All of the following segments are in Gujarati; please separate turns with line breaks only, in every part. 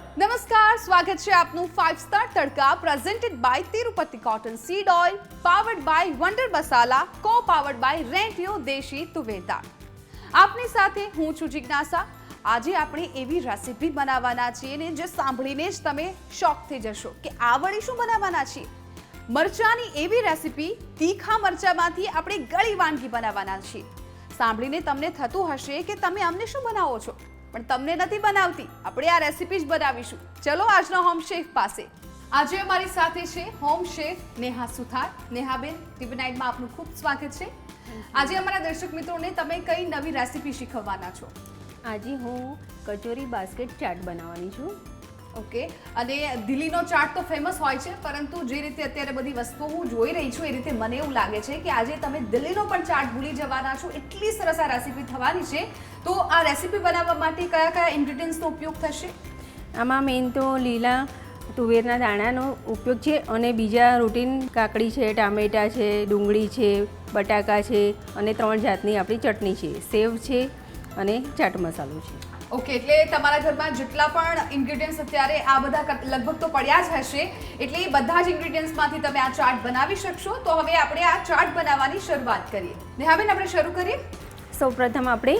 નમસ્કાર, સ્વાગત છે આપનું five star tadka presented by Tirupati cotton seed oil powered by wonder masala co powered by રેન્ટિયો દેશી તુવેર આપની સાથે હું છું જિજ્ઞાસા. આજે આપણે એવી રેસીપી બનાવવાના છીએ ને જે સાંભળીને જ તમે શોક થઈ જશો કે આ વળી શું બનાવવાના છીએ. મરચાની એવી રેસીપી તીખા મરચામાંથી આપણે ગળી વાનગી બનાવવાના છીએ. સાંભળીને તમને થતું હશે કે તમે અમને શું બનાવો છો? પણ તમને નથી બનાવતી. આપણે આ રેસીપી જ બનાવીશું. ચલો આજનો હોમ શેફ પાસે. આજે અમારી સાથે છે home chef Neha Suthar. Nehaben TV નાઇટમાં આપનું ખૂબ સ્વાગત છે. આજે અમારા દર્શક મિત્રોને તમે કઈ નવી રેસીપી શીખવવાના છો?
આજે હું કચોરી બાસ્કેટ ચાટ બનાવવાની છું.
ઓકે. અને દિલ્હીનો ચાટ તો ફેમસ હોય છે, પરંતુ જે રીતે અત્યારે બધી વસ્તુઓ હું જોઈ રહી છું, એ રીતે મને એવું લાગે છે કે આજે તમે દિલ્હીનો પણ ચાટ ભૂલી જવાના છો, એટલી સરસ આ રેસીપી થવાની છે. તો આ રેસીપી બનાવવા માટે કયા કયા ઇન્ગ્રીડિયન્ટ્સનો ઉપયોગ થશે?
આમાં મેઇન તો લીલા તુવેરના દાણાનો ઉપયોગ છે અને બીજા રૂટીન કાકડી છે, ટામેટા છે, ડુંગળી છે, બટાકા છે અને ત્રણ જાતની આપણી ચટણી છે. સેવ છે અને ચાટ મસાલો છે.
ઓકે એટલે તમારા ઘરમાં જેટલા પણ ઇન્ગ્રેડિયન્ટ્સ અત્યારે આ બધા લગભગ તો પડ્યા જ હશે, એટલે એ બધા જ ઇન્ગ્રીડિયન્ટ્સમાંથી તમે આ ચાટ બનાવી શકશો. તો હવે આપણે આ ચાટ બનાવવાની શરૂઆત કરીએ. નેહાબેન, આપણે શરૂ કરીએ?
સૌપ્રથમ આપણે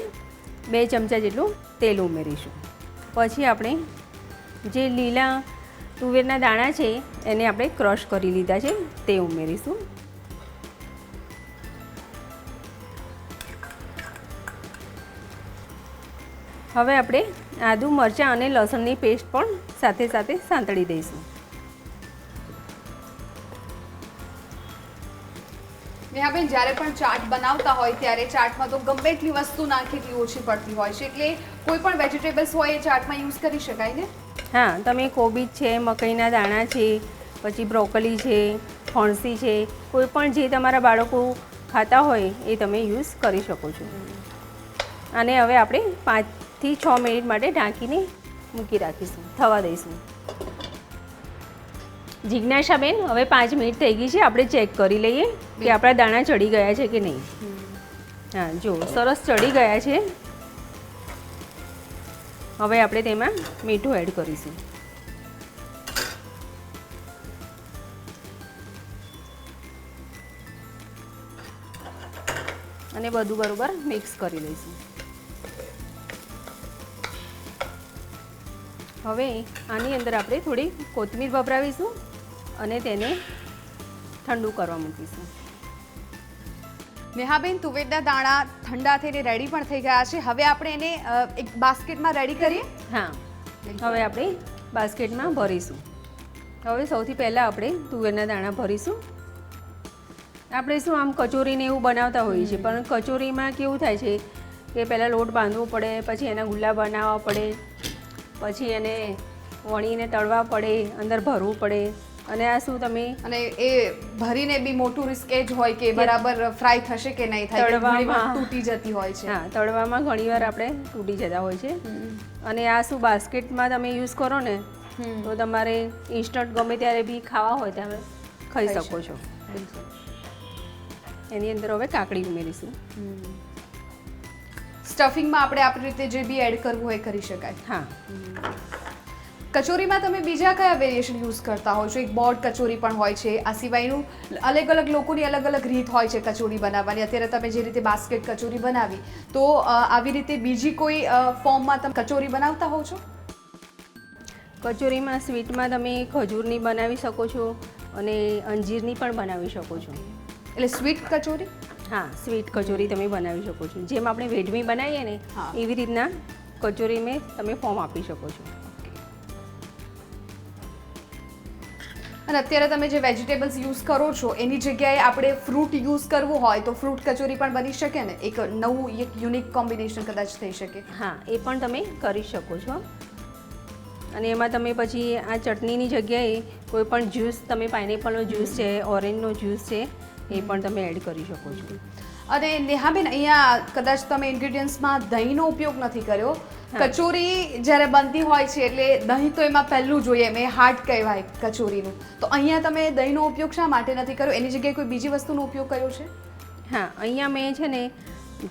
બે ચમચા જેટલું તેલ ઉમેરીશું. પછી આપણે જે લીલા તુવેરના દાણા છે, એને આપણે ક્રશ કરી લીધા છે, તે ઉમેરીશું. હવે આપણે આદુ મરચાં અને લસણની પેસ્ટ પણ સાથે સાથે સાંતળી દઈશું.
નેહાબેન જ્યારે પણ ચાટ બનાવતા હોય ત્યારે ચાટમાં તો ગમે એટલી વસ્તુ નાખી એટલી ઓછી પડતી હોય છે. એટલે કોઈ પણ વેજીટેબલ્સ હોય એ ચાટમાં યુઝ કરી શકાય ને?
હા તમે કોબીજ છે મકઈના દાણા છે પછી બ્રોકલી છે ફણસી છે કોઈ પણ જે તમારા બાળકો ખાતા હોય એ તમે યુઝ કરી શકો છો. અને હવે આપણે પાંચથી છ મિનિટ માટે ઢાંકીને મૂકી રાખીશું થવા દઈશું. જિજ્ઞાસાબેન હવે પાંચ મિનિટ થઈ ગઈ છે આપણે ચેક કરી લઈએ કે આપણા દાણા ચડી ગયા છે કે નહીં. હા જો સરસ ચડી ગયા છે. હવે આપણે તેમાં મીઠું એડ કરીશું. અને બધું બરાબર મિક્સ કરી લઈશું. હવે આની અંદર આપણે થોડી કોથમીર વપરાવીશું અને તેને ઠંડુ કરવા મૂકીશું.
નેહાબેન તુવેરના દાણા ઠંડા થઈને રેડી પણ થઈ ગયા છે. હવે આપણે એને એક બાસ્કેટમાં રેડી કરીએ?
હા. હવે આપણે બાસ્કેટમાં ભરીશું. હવે સૌથી પહેલાં આપણે તુવેરના દાણા ભરીશું. આપણે શું આમ કચોરીને એવું બનાવતા હોઈએ છીએ પણ કચોરીમાં કેવું થાય છે કે પહેલાં લોટ બાંધવો પડે પછી એના ગુલ્લા બનાવવા પડે. પછી એને વણીને તળવા પડે અંદર ભરવું પડે. અને આ શું તમે
અને એ ભરીને બી મોટું રિસ્ક એ જ હોય કે બરાબર ફ્રાય થશે કે નહીં થાય
તળવામાં.
તૂટી જતી હોય છે.
હા તળવામાં ઘણીવાર આપણે તૂટી જતા હોય છે. અને આ શું બાસ્કેટમાં તમે યુઝ કરો ને તો તમારે ઇન્સ્ટન્ટ ગમે ત્યારે બી ખાવા હોય ત્યારે ખાઈ શકો છો. એની અંદર હવે કાકડી ઉમેરીશું.
સ્ટફિંગમાં આપણે આપણી રીતે જે બી એડ કરવું હોય કરી શકાય.
હા.
કચોરીમાં તમે બીજા કયા વેરિએશન યુઝ કરતા હોય છો? એક બોર્ડ કચોરી પણ હોય છે. આ સિવાયનું અલગ અલગ લોકોની અલગ અલગ રીત હોય છે કચોરી બનાવવાની. અત્યારે તમે જે રીતે બાસ્કેટ કચોરી બનાવી તો આવી રીતે બીજી કોઈ ફોર્મમાં તમે કચોરી બનાવતા હો છો?
કચોરીમાં સ્વીટમાં તમે ખજૂરની બનાવી શકો છો અને અંજીરની પણ બનાવી શકો છો.
એટલે સ્વીટ કચોરી?
હા સ્વીટ કચોરી તમે બનાવી શકો છો. જેમ આપણે વેડમી બનાવીએ ને એવી રીતના કચોરી મેં તમે ફોર્મ આપી શકો છો.
અને અત્યારે તમે જે વેજીટેબલ્સ યુઝ કરો છો એની જગ્યાએ આપણે ફ્રૂટ યુઝ કરવું હોય તો ફ્રૂટ કચોરી પણ બની શકે ને? એક નવું એક યુનિક કોમ્બિનેશન કદાચ થઈ શકે.
હા એ પણ તમે કરી શકો છો. અને એમાં તમે પછી આ ચટણીની જગ્યાએ કોઈ પણ જ્યુસ તમે પાઇનેપલનો જ્યુસ છે ઓરેન્જનો જ્યુસ છે એ પણ તમે એડ કરી શકો છો.
અને નેહાબેન અહીંયા કદાચ તમે ઇન્ગ્રીડિયન્ટ્સમાં દહીંનો ઉપયોગ નથી કર્યો. કચોરી જ્યારે બનતી હોય છે એટલે દહીં તો એમાં પહેલું જોઈએ મેં હાર્ટ કહેવાય કચોરીનું. તો અહીંયા તમે દહીંનો ઉપયોગ શા માટે નથી કર્યો? એની જગ્યાએ કોઈ બીજી વસ્તુનો ઉપયોગ કર્યો છે?
હા અહીંયા મેં છે ને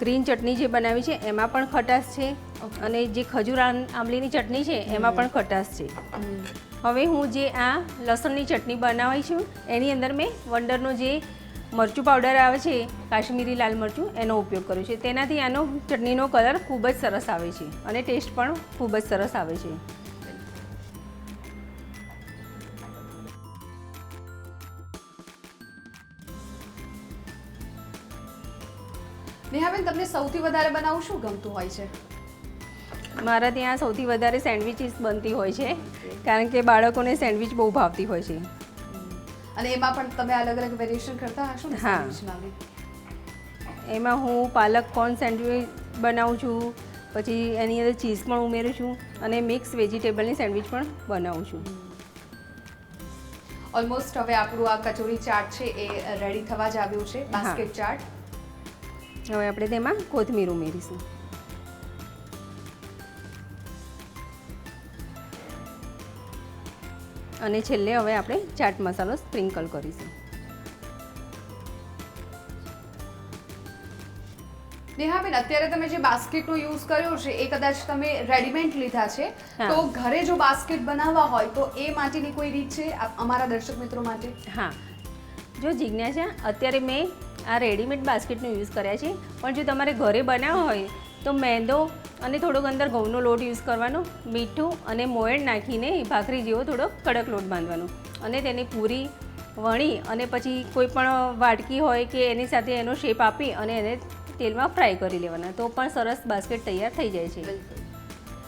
ગ્રીન ચટણી જે બનાવી છે એમાં પણ ખટાશ છે. અને જે ખજૂર આંબલીની ચટણી છે એમાં પણ ખટાશ છે. હવે હું જે આ લસણની ચટણી બનાવી છું એની અંદર મેં વંડરનો જે મરચું પાવડર આવે છે કાશ્મીરી લાલ મરચું એનો ઉપયોગ કર્યો છે. તેનાથી આનો ચટણીનો કલર ખૂબ જ સરસ આવે છે અને ટેસ્ટ પણ ખૂબ જ સરસ આવે છે.
નેહાબેન તમને સૌથી વધારે બનાવવું શું ગમતું હોય છે?
મારા ત્યાં સૌથી વધારે સેન્ડવિચીસ બનતી હોય છે કારણ કે બાળકોને સેન્ડવિચ બહુ ભાવતી હોય છે.
અને એમાં પણ તમે અલગ અલગ વેરિએશન કરતા હશો ને
હા. એમાં હું પાલક કોર્ન સેન્ડવિચ બનાવું છું પછી એની અંદર ચીઝ પણ ઉમેરું છું અને મિક્સ વેજીટેબલની સેન્ડવિચ પણ બનાવું છું.
ઓલમોસ્ટ હવે આપણું આ કચોરી ચાટ છે એ રેડી થવા જ આવ્યું છે બાસ્કેટ ચાટ.
હવે આપણે તેમાં કોથમીર ઉમેરીશું. અને છેલ્લે હવે આપણે ચાટ મસાલો સ્પ્રિંકલ કરીશું.
નેહાબેન અત્યારે તમે જે બાસ્કેટનો યુઝ કર્યો છે એ કદાચ તમે રેડીમેડ લીધા છે તો ઘરે જો બાસ્કેટ બનાવવા હોય તો એ માટેની કોઈ રીત છે અમારા દર્શક મિત્રો માટે?
હા. જો જિજ્ઞાસા અત્યારે મેં આ રેડીમેડ બાસ્કેટનો યુઝ કર્યા છે પણ જો તમારે ઘરે બનાવવા હોય તો મેંદો અને થોડોક અંદર ઘઉંનો લોટ યુઝ કરવાનો મીઠું અને મોયણ નાખીને ભાખરી જેવો થોડો કડક લોટ બાંધવાનો. અને તેની પૂરી વણી અને પછી કોઈ પણ વાટકી હોય કે એની સાથે એનો શેપ આપી અને એને તેલમાં ફ્રાય કરી લેવાના. તો પણ સરસ બાસ્કેટ તૈયાર થઈ જાય છે.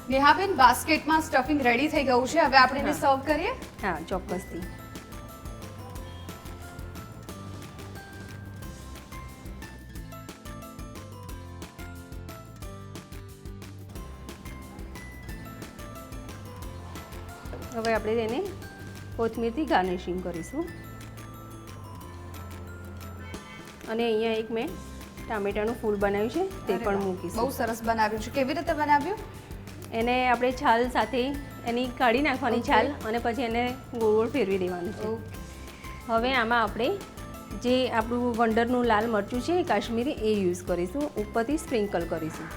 નેહાબેન બાસ્કેટમાં સ્ટફિંગ રેડી થઈ ગયું છે. હવે આપણે એને. સર્વ કરીએ?
હા ચોક્કસથી. હવે આપણે તેને કોથમીરથી ગાર્નિશિંગ કરીશું. અને અહીંયા એક મેં ટામેટાનું ફૂલ બનાવ્યું છે તે પણ મૂકીશ.
બહુ સરસ બનાવ્યું છે. કેવી રીતે બનાવ્યું?
એને આપણે છાલ સાથે એની કાઢી નાખવાની છાલ અને પછી એને ગોળ ગોળ ફેરવી દેવાનું છે. હવે આમાં આપણે જે આપણું વંડરનું લાલ મરચું છે કાશ્મીરી એ યુઝ કરીશું ઉપરથી સ્પ્રિંકલ કરીશું.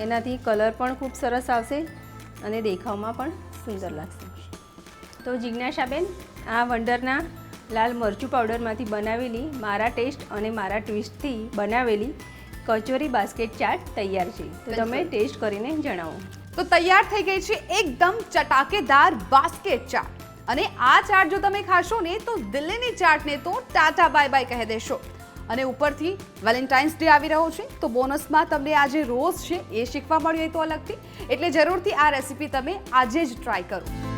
એનાથી કલર પણ ખૂબ સરસ આવશે. અને દેખાવમાં પણ સુંદર લાગશે. તો જિજ્ઞાસાબેન આ વંડરના લાલ મરચું પાવડરમાંથી બનાવેલી મારા ટેસ્ટ અને મારા ટ્વિસ્ટથી બનાવેલી કચોરી બાસ્કેટ ચાટ તૈયાર છે. તો તમે ટેસ્ટ કરીને જણાવો.
તો તૈયાર થઈ ગઈ છે એકદમ ચટાકેદાર બાસ્કેટ ચાટ. અને આ ચાટ જો તમે ખાશો ને તો દિલ્હીની ચાટને તો ટાટા બાય બાય કહી દેશો. અને ઉપરથી વેલેન્ટાઇન્સ ડે આવી રહ્યો છે, તો બોનસમાં તમને આ જે રોઝ છે, એ શીખવા મળ્યું એ તો અલગથી. એટલે જરૂરથી આ રેસીપી તમે આજે જ ટ્રાય કરો.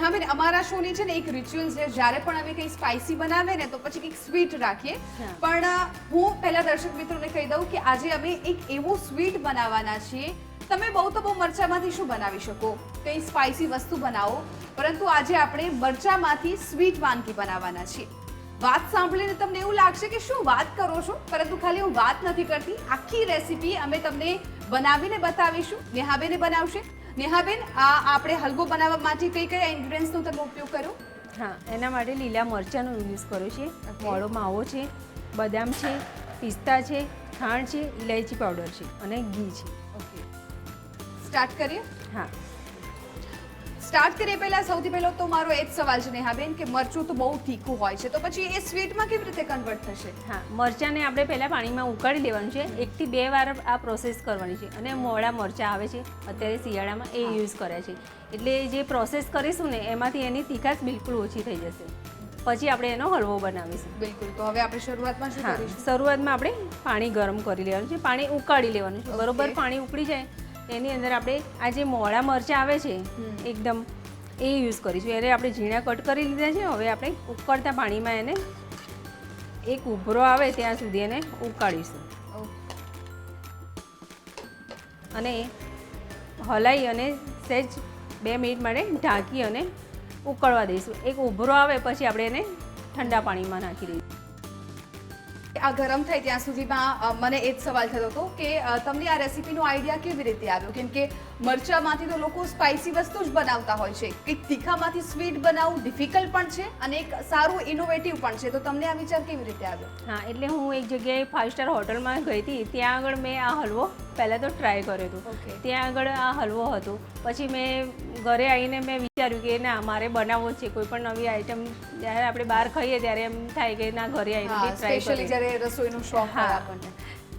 નેહાબેન અમારા શોની છે ને એક રિચ્યુઅલ છે. જ્યારે પણ અમે કંઈ સ્પાઇસી બનાવે ને તો પછી કંઈક સ્વીટ રાખીએ. પણ હું પહેલા દર્શક મિત્રોને કહી દઉં કે આજે અમે એક એવું સ્વીટ બનાવવાના છીએ. તમે બહુ તો બહુ મરચામાંથી શું બનાવી શકો? કંઈ સ્પાઇસી વસ્તુ બનાવો. પરંતુ આજે આપણે મરચામાંથી સ્વીટ વાનગી બનાવવાના છીએ. વાત સાંભળીને તમને એવું લાગશે કે શું વાત કરો છો? પરંતુ ખાલી હું વાત નથી કરતી. આખી રેસીપી અમે તમને બનાવીને બતાવીશું. નેહાબેને બનાવશે. નેહાબેન આ આપણે હલવો બનાવવા માટે કઈ કયા ઇન્ગ્રેડિયન્ટ્સનો તમે ઉપયોગ કર્યો?
હા એના માટે લીલા મરચાંનો યુઝ કર્યો છે. મોળો માવો છે બદામ છે પિસ્તા છે ખાંડ છે ઇલાયચી પાવડર છે અને ઘી છે.
ઓકે સ્ટાર્ટ કરીએ?
હા.
સ્ટાર્ટ કરીએ પહેલા. સૌથી પહેલો તો મારો એ જ સવાલ છે નેહાબેન કે મરચું તો બહુ તીખું હોય છે. તો પછી એ સ્વીટમાં કેવી રીતે કન્વર્ટ થશે?
હા મરચાંને આપણે પહેલાં પાણીમાં ઉકાળી લેવાનું છે. એકથી બે વાર આ પ્રોસેસ કરવાની છે. અને મોડા મરચાં આવે છે અત્યારે શિયાળામાં એ યુઝ કર્યા છે. એટલે જે પ્રોસેસ કરીશું ને એમાંથી એની તીખાશ બિલકુલ ઓછી થઈ જશે. પછી આપણે એનો હલવો બનાવીશું.
બિલકુલ. તો હવે આપણે શરૂઆતમાં શું કરીશું?
શરૂઆતમાં આપણે પાણી ગરમ કરી લેવાનું છે. પાણી ઉકાળી લેવાનું છે. બરોબર પાણી ઉકળી જાય. એની અંદર આપણે આ જે મોળા મરચાં આવે છે એકદમ એ યુઝ કરીશું. એને આપણે ઝીણા કટ કરી લીધા છે હવે આપણે ઉકળતા પાણીમાં એને એક ઉભરો આવે ત્યાં સુધી એને ઉકાળીશું. અને હલાઈ અને સહેજ બે મિનિટ માટે ઢાંકી અને ઉકળવા દઈશું. એક ઉભરો આવે પછી આપણે એને ઠંડા પાણીમાં નાખી દઈશું.
આ ગરમ થાય ત્યાં સુધીમાં મને એ જ સવાલ થતો હતો કે તમને આ રેસીપીનો આઈડિયા કેવી રીતે આવ્યો? કેમ કે મરચામાંથી તો લોકો સ્પાઇસી વસ્તુ જ બનાવતા હોય છે. કંઈક તીખામાંથી સ્વીટ બનાવવું ડિફિકલ્ટ પણ છે અને એક સારું ઇનોવેટિવ પણ છે. તો તમને આ વિચાર કેવી રીતે આવ્યો?
હા એટલે હું એક જગ્યાએ ફાઇવ સ્ટાર હોટલમાં ગઈ હતી. ત્યાં આગળ મેં આ હલવો પહેલાં તો ટ્રાય કર્યો હતો. ત્યાં આગળ આ હલવો હતો. પછી મેં ઘરે આવીને મેં વિચાર્યું કે ના મારે બનાવવો છે. કોઈ પણ નવી આઈટમ જ્યારે આપણે બહાર ખાઈએ ત્યારે એમ થાય કે ના ઘરે આવીને ટ્રાય કરીએ.
રસોઈનો શોખ
હા.
આપણને.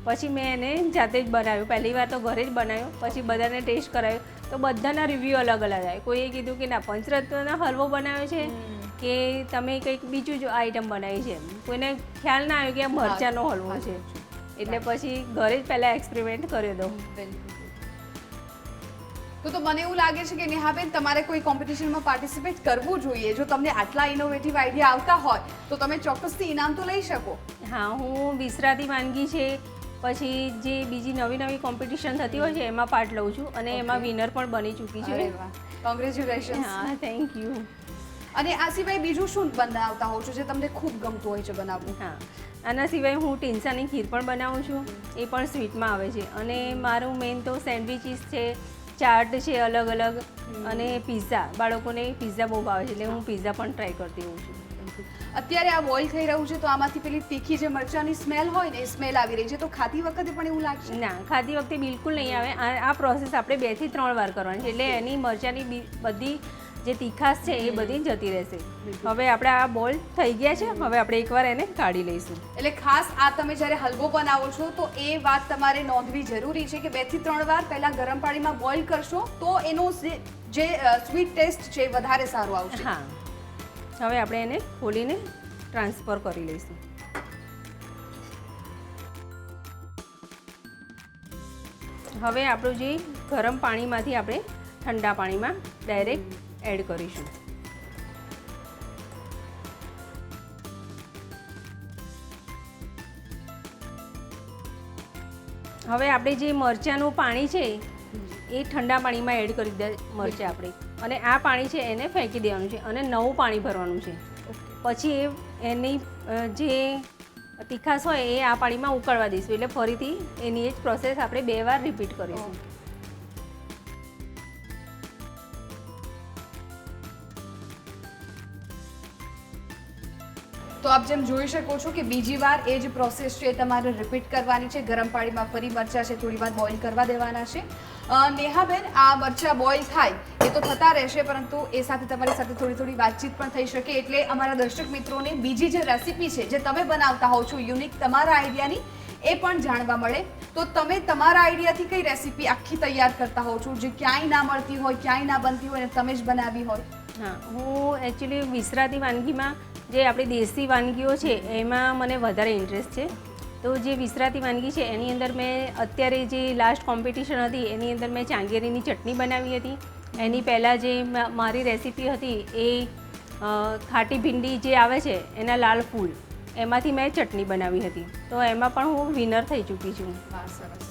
પછી મેં એને જાતે જ બનાવ્યું. પહેલી વાર તો ઘરે જ બનાવ્યું પછી બધાને ટેસ્ટ કરાવ્યો તો બધાના રિવ્યૂ અલગ અલગ આવ્યા. કોઈએ કીધું કે ના પંચરત્નનો હલવો બનાવ્યો છે કે તમે કંઈક બીજું જ આઈટમ બનાવી છે કોઈને ખ્યાલ ના આવ્યો કે આ મરચાંનો હલવો છે. એટલે પછી ઘરે જ પહેલાં એક્સપેરિમેન્ટ કર્યો હતો
તો તો મને એવું લાગે છે કે નેહાબેન તમારે કોઈ કોમ્પિટિશનમાં પાર્ટિસિપેટ કરવું જોઈએ. જો તમને આટલા ઇનોવેટિવ આઈડિયા આવતા હોય તો તમે ચોક્કસથી ઇનામ તો લઈ શકો.
હા હું વિસરાતી વાનગી છે. પછી જે બીજી નવી નવી કોમ્પિટિશન થતી હોય છે એમાં પાર્ટ લઉં છું અને એમાં વિનર પણ બની ચૂકી છે.
કોંગ્રેચ્યુલેશન
હા થેન્ક યુ
અને આ સિવાય બીજું શું બનાવતા હોવ છો જે તમને ખૂબ ગમતું હોય છે બનાવવું?
હા આના સિવાય હું ટીન્સાની ખીર પણ બનાવું છું એ પણ સ્વીટમાં આવે છે. અને મારું મેઇન તો સેન્ડવિચીસ છે ચાટ છે અલગ અલગ અને પિઝા બાળકોને પિઝા બહુ ભાવે છે એટલે હું પિઝા પણ ટ્રાય કરતી હોઉં છું.
અત્યારે આ બોઇલ થઈ રહ્યું છે તો આમાંથી પેલી તીખી જે મરચાંની સ્મેલ હોય ને એ સ્મેલ આવી રહી છે. તો ખાતી વખતે પણ એવું લાગશે?
ના ખાતી વખતે બિલકુલ નહીં આવે. આ પ્રોસેસ આપણે બેથી ત્રણ વાર કરવાની છે. એટલે એની મરચાંની બધી જે તીખાશ છે એ બધી જતી રહેશે. હવે આપણે આ બોલ થઈ ગયા છે. હવે આપણે એકવાર એને કાઢી લઈશું.
એટલે ખાસ આ તમે જ્યારે હલવો બનાવો છો તો એ વાત તમારે નોંધવી જરૂરી છે કે બેથી ત્રણ વાર પહેલા ગરમ પાણીમાં બોઇલ કરશો તો એનો જે- સ્વીટ ટેસ્ટ છે વધારે સારો આવશે.
હા. હવે આપણે એને ખોલીને ટ્રાન્સફર કરી લઈશું. હવે આપણું જે ગરમ પાણીમાંથી આપણે ઠંડા પાણીમાં ડાયરેક્ટ એડ કરીશું. હવે આપણે જે મરચાંનું પાણી છે, એ ઠંડા પાણીમાં એડ કરી દે મરચાં આપણે. અને આ પાણી છે એને ફેંકી દેવાનું છે અને નવું પાણી ભરવાનું છે. પછી એની જે તીખાશ હોય એ આ પાણીમાં ઉકળવા દઈશું. એટલે ફરીથી એની એ જ પ્રોસેસ આપણે બે વાર રિપીટ કરીશું.
તો આપ જેમ જોઈ શકો છો કે બીજી વાર એ જ પ્રોસેસ છે તમારે રિપીટ કરવાની છે. ગરમ પાણીમાં ફરી મરચાં છે થોડી વાર બોઇલ કરવા દેવાના છે. નેહાબેન, આ મરચાં બોઇલ થાય એ તો થતા રહેશે, પરંતુ એ સાથે તમારી સાથે થોડી થોડી વાતચીત પણ થઈ શકે. એટલે અમારા દર્શક મિત્રોને બીજી જે રેસીપી છે, જે તમે બનાવતા હોવ છો યુનિક તમારા આઈડિયાની એ પણ જાણવા મળે. તો તમે તમારા આઈડિયાથી કઈ રેસીપી આખી તૈયાર કરતા હોવ છો? જે ક્યાંય ના મળતી હોય, ક્યાંય ના બનતી હોય, અને તમે જ બનાવી હોય.
હા, હું એકચ્યુઅલી વિસરાતી વાનગીમાં જે આપણી દેશી વાનગીઓ છે, એમાં મને વધારે ઇન્ટરેસ્ટ છે. તો જે વિસરાતી વાનગી છે, એની અંદર મેં અત્યારે જે લાસ્ટ કોમ્પિટિશન હતી, એની અંદર મેં ચાંગેરીની ચટણી બનાવી હતી. એની પહેલાં જે મારી રેસીપી હતી એ ખાટી ભીંડી જે આવે છે એના લાલ ફૂલ એમાંથી મેં ચટણી બનાવી હતી. તો એમાં પણ હું વિનર થઈ ચૂકી છું.
સરસ.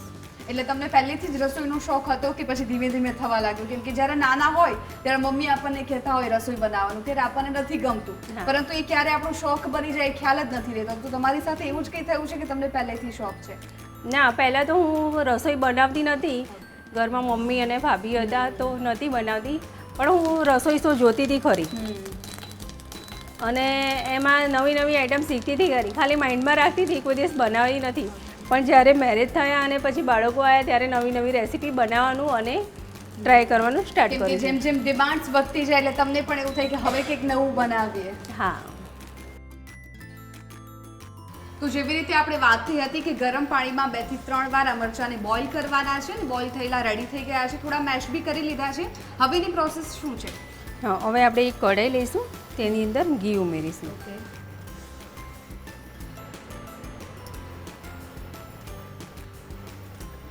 એટલે તમને પહેલેથી જ રસોઈનો શોખ હતો કે પછી ધીમે ધીમે થવા લાગ્યો? કેમ કે જ્યારે નાના હોય ત્યારે મમ્મી આપણને કહેતા હોય રસોઈ બનાવવાનું. ત્યારે આપણને નથી ગમતું. પરંતુ એ ક્યારે આપણો શોખ બની જાય ખ્યાલ જ નથી રહેતો. તો તમારી સાથે એવું જ કંઈ થયું છે કે તમને પહેલેથી શોખ છે?
ના પહેલાં તો હું રસોઈ બનાવતી નથી ઘરમાં મમ્મી અને ભાભી હતા તો નહોતી બનાવતી પણ હું રસોઈ શો જોતી હતી ખરી. અને એમાં નવી નવી આઈટમ શીખતી હતી ખરી. ખાલી માઇન્ડમાં રાખતી હતી કોઈ દિવસ બનાવી નથી. પણ જ્યારે મેરેજ થયા અને પછી બાળકો આવ્યા ત્યારે નવી નવી રેસીપી બનાવવાનું અને ટ્રાય કરવાનું સ્ટાર્ટ
કર્યું જેમ જેમ ડિમાન્ડ્સ વધતી જાય એટલે તમને પણ એવું થાય કે હવે કંઈક નવું બનાવીએ.
હા.
તો જેવી રીતે આપણે વાત થઈ હતી કે ગરમ પાણીમાં બેથી ત્રણ વાર આ મરચાંને બોઇલ કરવાના છે ને બોઇલ થયેલા રેડી થઈ ગયા છે થોડા મેશ બી કરી લીધા છે. હવેની પ્રોસેસ શું છે?
હા હવે આપણે એક કઢાઈ લઈશું તેની અંદર ઘી ઉમેરીશું.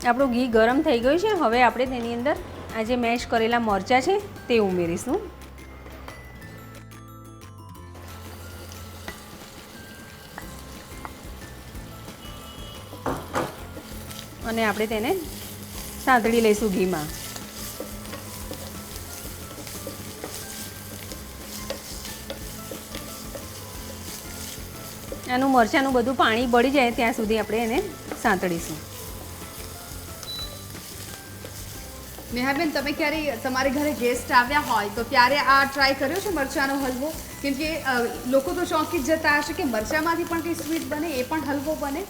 આપણું ઘી ગરમ થઈ ગયું છે હવે આપણે તેની અંદર આ જે મેશ કરેલા મરચાં છે તે ઉમેરીશું. અને આપણે તેને સાંતળી લઈશું ઘીમાં. આનું મરચાંનું બધું પાણી બળી જાય ત્યાં સુધી આપણે એને સાંતળીશું.
નેહાબેન, તમે ક્યારે તમારે ઘરે ગેસ્ટ આવ્યા હોય તો ત્યારે આ ટ્રાય કર્યો છે મરચાંનો હલવો? કેમ કે લોકો તો ચોંકી જતા હશે કે મરચાંમાંથી પણ કંઈ સ્વીટ બને, એ પણ હલવો બને.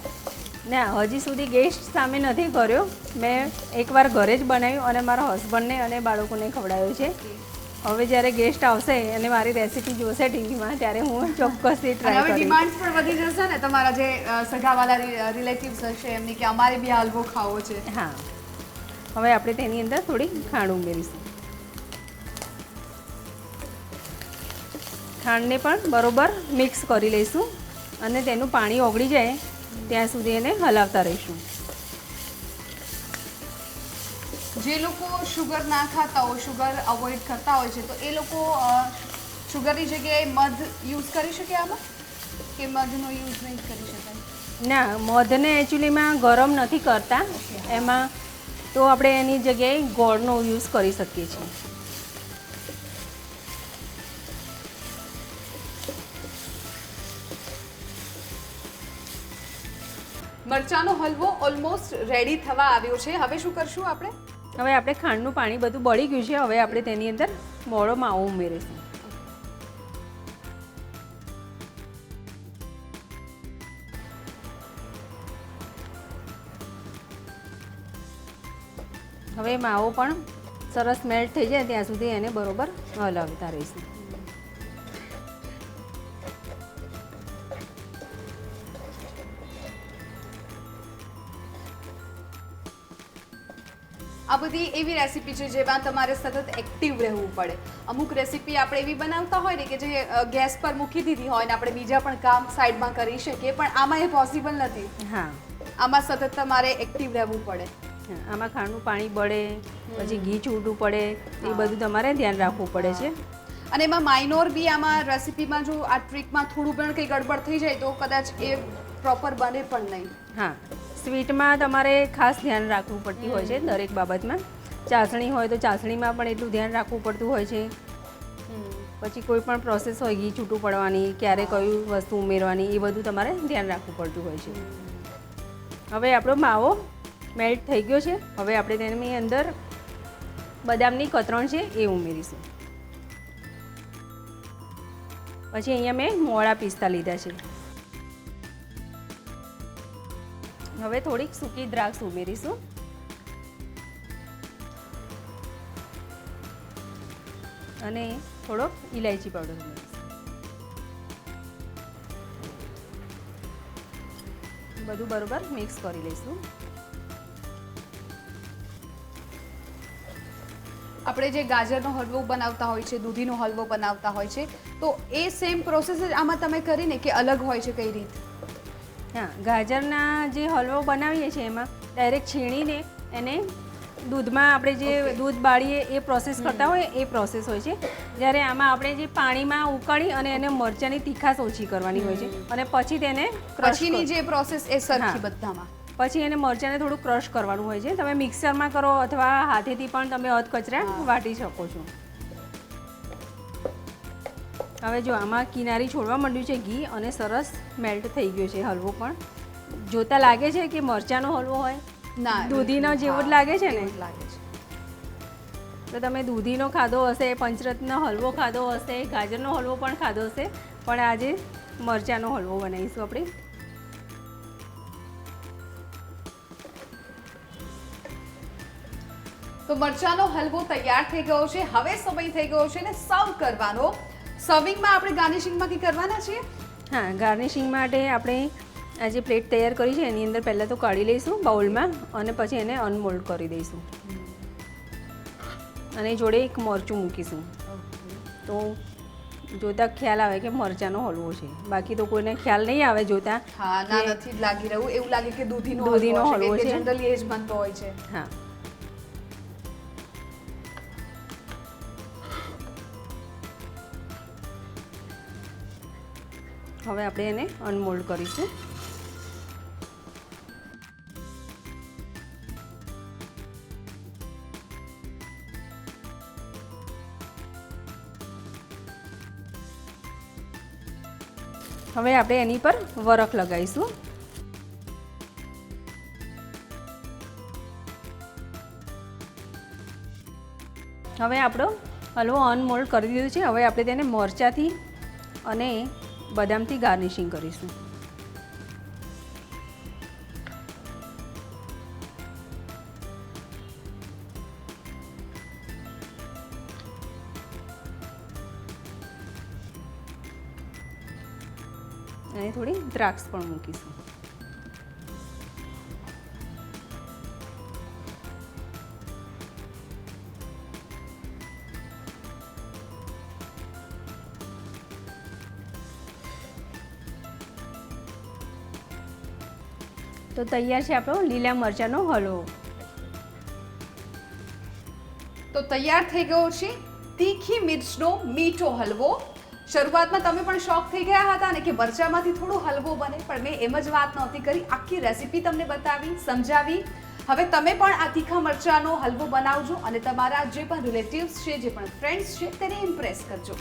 ના હજી સુધી ગેસ્ટ સામે નથી કર્યો. મેં એકવાર ઘરે જ બનાવ્યું અને મારા હસબન્ડને અને બાળકોને ખવડાવ્યું છે. હવે જ્યારે ગેસ્ટ આવશે અને મારી રેસીપી જોશે ટીવીમાં ત્યારે હું ચોક્કસથી ટ્રાય
હવે
કરીશ.
ડિમાન્ડ્સ પણ વધી જશે ને તમારા જે સગાવાલા રિલેટિવ્સ હશે એમની કે અમારે બી હાલવો ખાવો છે.
હા. હવે આપણે તેની અંદર થોડી ખાંડ ઉમેરીશું. ખાંડને પણ બરોબર મિક્સ કરી લઈશું અને તેનું પાણી ઓગળી જાય ત્યાં સુધી એને હલાવતા રહીશું.
જે લોકો શુગર ના ખાતા હોય શુગર અવોઇડ કરતા હોય છે તો એ લોકો શુગરની જગ્યાએ મધ યુઝ કરી શકે આમાં? કે મધનો યુઝ નહીં કરી શકાય?
ના મધને એકચ્યુઅલીમાં ગરમ નથી કરતા. એમાં તો આપણે એની જગ્યાએ ગોળનો યુઝ કરી શકીએ છીએ.
મરચાંનો હલવો ઓલમોસ્ટ રેડી થવા આવ્યો છે. હવે શું કરશું આપણે?
હવે આપણે ખાંડનું પાણી બધું બળી ગયું છે. હવે આપણે તેની અંદર મોળો માવો ઉમેરીશું. હવે માવો પણ સરસ મેલ્ટ થઈ જાય ત્યાં સુધી એને બરોબર હલાવતા રહીશું.
બધી એવી રેસીપી છે જેમાં તમારે સતત એક્ટિવ રહેવું પડે. અમુક રેસીપી આપણે એવી બનાવતા હોય ને કે જે ગેસ પર મૂકી દીધી હોય ને આપણે બીજા પણ કામ સાઈડમાં કરી શકીએ પણ આમાં એ પોસિબલ નથી.
હા.
આમાં સતત તમારે એક્ટિવ રહેવું પડે.
આમાં ખાંડનું પાણી બળે પછી ઘી છૂટું પડે એ બધું તમારે ધ્યાન રાખવું પડે છે.
અને એમાં માઇનોર બી આમાં રેસીપીમાં જો આ ટ્રીકમાં થોડું પણ કંઈ ગડબડ થઈ જાય તો કદાચ એ પ્રોપર બને પણ નહીં.
હા. સ્વીટમાં તમારે ખાસ ધ્યાન રાખવું પડતી હોય છે દરેક બાબતમાં. ચાસણી હોય તો ચાસણીમાં પણ એટલું ધ્યાન રાખવું પડતું હોય છે. પછી કોઈ પણ પ્રોસેસ હોય ઘી છૂટું પડવાની ક્યારે કયું વસ્તુ ઉમેરવાની એ બધું તમારે ધ્યાન રાખવું પડતું હોય છે. હવે આપણો માવો મેલ્ટ થઈ ગયો છે. હવે આપણે તેની અંદર બદામની કતરણ છે એ ઉમેરીશું. પછી અહીંયા મેં મોળા પિસ્તા લીધા છે. હવે થોડીક સૂકી દ્રાક્ષ ઉમેરીશું. અને થોડોક ઇલાયચી પાવડર બધું બરોબર મિક્સ કરી લઈશું.
આપણે જે ગાજરનો હલવો બનાવતા હોય છે, દૂધીનો હલવો બનાવતા હોય છે, તો એ સેમ પ્રોસેસ જ આમાં તમે કરીને કે અલગ હોય છે કઈ રીત?
હા ગાજરના જે હલવો બનાવીએ છીએ એમાં ડાયરેક્ટ છીણીને એને દૂધમાં આપણે જે દૂધ બાળીએ એ પ્રોસેસ કરતા હોય એ પ્રોસેસ હોય છે. જ્યારે આમાં આપણે જે પાણીમાં ઉકાળી અને એને મરચાંની તીખાશ ઓછી કરવાની હોય છે અને પછી તેને
પછીની જે પ્રોસેસ એ સરખી બધામાં.
પછી એને મરચાંને થોડું ક્રશ કરવાનું હોય છે. તમે મિક્સરમાં કરો અથવા હાથેથી પણ તમે અધકચરા વાટી શકો છો. હવે જો આમાં કિનારી છોડવા માંડ્યું છે ઘી અને સરસ મેલ્ટ થઈ ગયો છે હલવો પણ. જોતા લાગે છે કે મરચાંનો હલવો હોય?
ના
દૂધીનો જેવો જ લાગે છે ને?
લાગે છે.
તો તમે દૂધીનો ખાધો હશે પંચરત્નનો હલવો ખાધો હશે ગાજરનો હલવો પણ ખાધો હશે પણ આજે મરચાંનો હલવો બનાવીશું આપણે.
તો મરચાંનો હલવો તૈયાર થઈ ગયો છે હવે સમય થઈ ગયો છે ને સર્વ કરવાનો. સર્વિંગમાં આપણે ગાર્નિશિંગમાં કંઈ કરવાના છીએ?
હા ગાર્નિશિંગ માટે આપણે આ જે પ્લેટ તૈયાર કરી છે એની અંદર પહેલાં તો કાઢી લઈશું બાઉલમાં અને પછી એને અનમોલ્ડ કરી દઈશું. અને જોડે એક મરચું મૂકીશું. તો જોતા ખ્યાલ આવે કે મરચાંનો હલવો છે. બાકી તો કોઈને ખ્યાલ નહીં આવે જોતા
હા ના નથી લાગી રહ્યું. એવું લાગે કે દૂધીનો
દૂધીનો
હલવો છે
છે.
જનરલી એ જ બનતો હોય છે.
હા. હવે આપણે એને અનમોલ્ડ કરીશું. હવે આપણે એની પર વરખ લગાવીશું. હવે આપણો હલવો અનમોલ્ડ કરી દીધું છે. હવે આપણે તેને મરચાંથી અને બદામથી ગાર્નિશિંગ કરીશું. અને થોડી દ્રાક્ષ પણ મૂકીશું. તો તૈયાર છે આપણો લીલા મરચાંનો હલવો
તો તૈયાર થઈ ગયો છે તીખી મિર્ચનો મીઠો હલવો. શરૂઆતમાં તમે પણ શોખ થઈ ગયા હતા ને કે મરચામાંથી થોડો હલવો બને, પણ મેં એમ જ વાત નહોતી કરી. આખી રેસીપી તમને બતાવી, સમજાવી. હવે તમે પણ આ તીખા મરચાંનો હલવો બનાવજો અને તમારા જે પણ રિલેટિવ્સ છે, જે પણ ફ્રેન્ડ્સ છે, તેને ઇમ્પ્રેસ કરજો.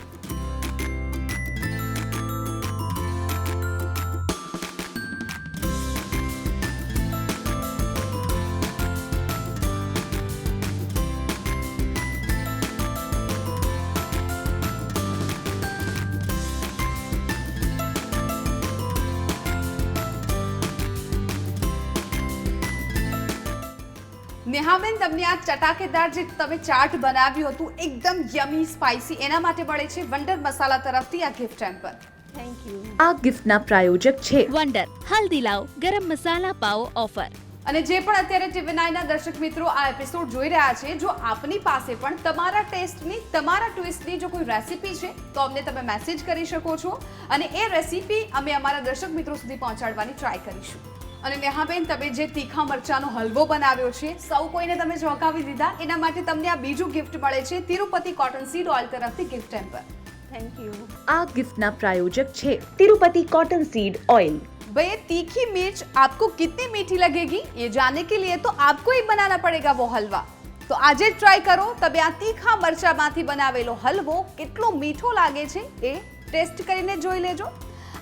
નેહાબેન તમને આ ચટાકેદાર જે તમે ચાટ બનાવ્યું હતું એકદમ યમી સ્પાઇસી એના માટે મળે છે વંડર મસાલા તરફથી આ ગિફ્ટ ટેમ્પર
થેન્ક યુ
આ ગિફ્ટના પ્રાયોજક છે
વંડર હલ્દી લાવ ગરમ મસાલા પાઓ ઓફર
અને જે પણ અત્યારે ટીવી નાઇનના દર્શક મિત્રો આ એપિસોડ જોઈ રહ્યા છે જો આપની પાસે પણ તમારા ટેસ્ટની તમારા ટ્વિસ્ટની જો કોઈ રેસીપી છે તો અમને તમે મેસેજ કરી શકો છો. અને એ રેસીપી અમે અમારા દર્શક મિત્રો સુધી પહોંચાડવાની ટ્રાય કરીશું. અને નેહાબેન તમે જે તીખા મરચાનો હલવો બનાવ્યો છે સૌ કોઈને તમે ચોંકાવી દીધા એના માટે તમને આ બીજું ગિફ્ટ મળે છે તિરુપતિ કોટન સીડ ઓઇલ તરફથી ગિફ્ટ ટેમ્પર
થેન્ક યુ
આ ગિફ્ટના પ્રાયોજક છે તિરુપતિ કોટન સીડ ઓઇલ
भाई ये तीखी मिर्च आपको कितनी मीठी लगेगी ये जानने के लिए तो आपको ही बनाना पड़ेगा वो हलवा તો આજે જ ટ્રાય કરો તમે આ તીખા મરચામાંથી બનાવેલો હલવો કેટલો મીઠો લાગે છે એ ટેસ્ટ કરીને જોઈ લેજો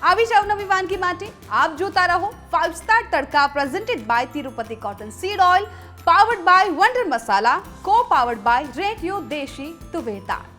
આવી જાવ નવી વાનગી માટે આપ જોતા રહો five star tadka presented by Tirupati cotton seed oil powered by wonder masala co powered by radio દેશી તુવેર દાળ